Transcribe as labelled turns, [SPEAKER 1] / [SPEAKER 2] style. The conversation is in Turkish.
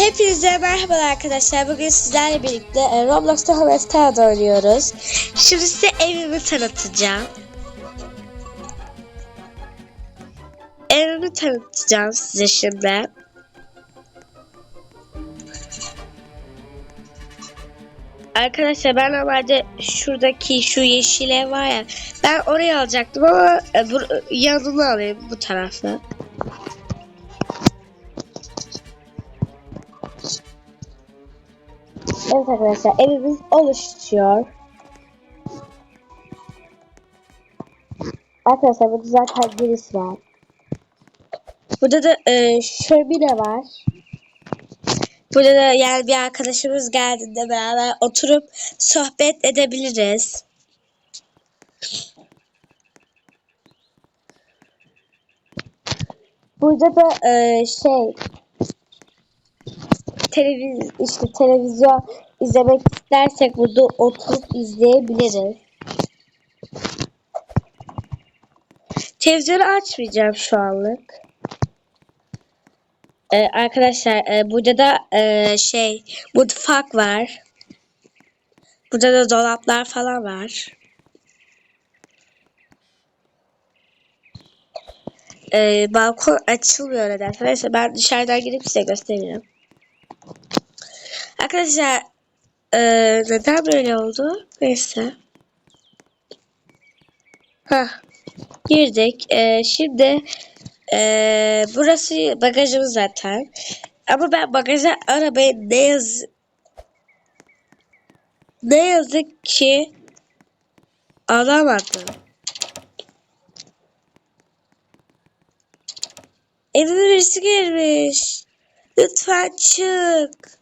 [SPEAKER 1] Hepinize merhaba arkadaşlar. Bugün sizlerle birlikte e, Roblox'ta Homestead oynuyoruz. Şimdi size evimi tanıtacağım. Evimi tanıtacağım size şimdi. Arkadaşlar ben normalde şuradaki şu yeşil ev var ya ben orayı alacaktım ama e, yanını alayım bu tarafta. Evet arkadaşlar evimiz oluşuyor. Arkadaşlar burada zaten giriş var. Burada da e, şömine var. Burada da yani bir arkadaşımız geldiğinde beraber oturup sohbet edebiliriz. Burada da e, şey televiz işte televizyon izlemek istersek burada oturup izleyebiliriz. Televizyonu açmayacağım şu anlık. Ee, arkadaşlar e, burada da e, şey mutfak var. Burada da dolaplar falan var. Ee, balkon açılmıyor nedense. Neyse ben dışarıdan gidip size göstereyim. Arkadaşlar eee, neden böyle oldu? Neyse. Hah. Girdik. Eee, şimdi eee, burası bagajımız zaten. Ama ben bagaja arabayı ne yaz ne yazık ki alamadım. Evime birisi girmiş. Lütfen çık.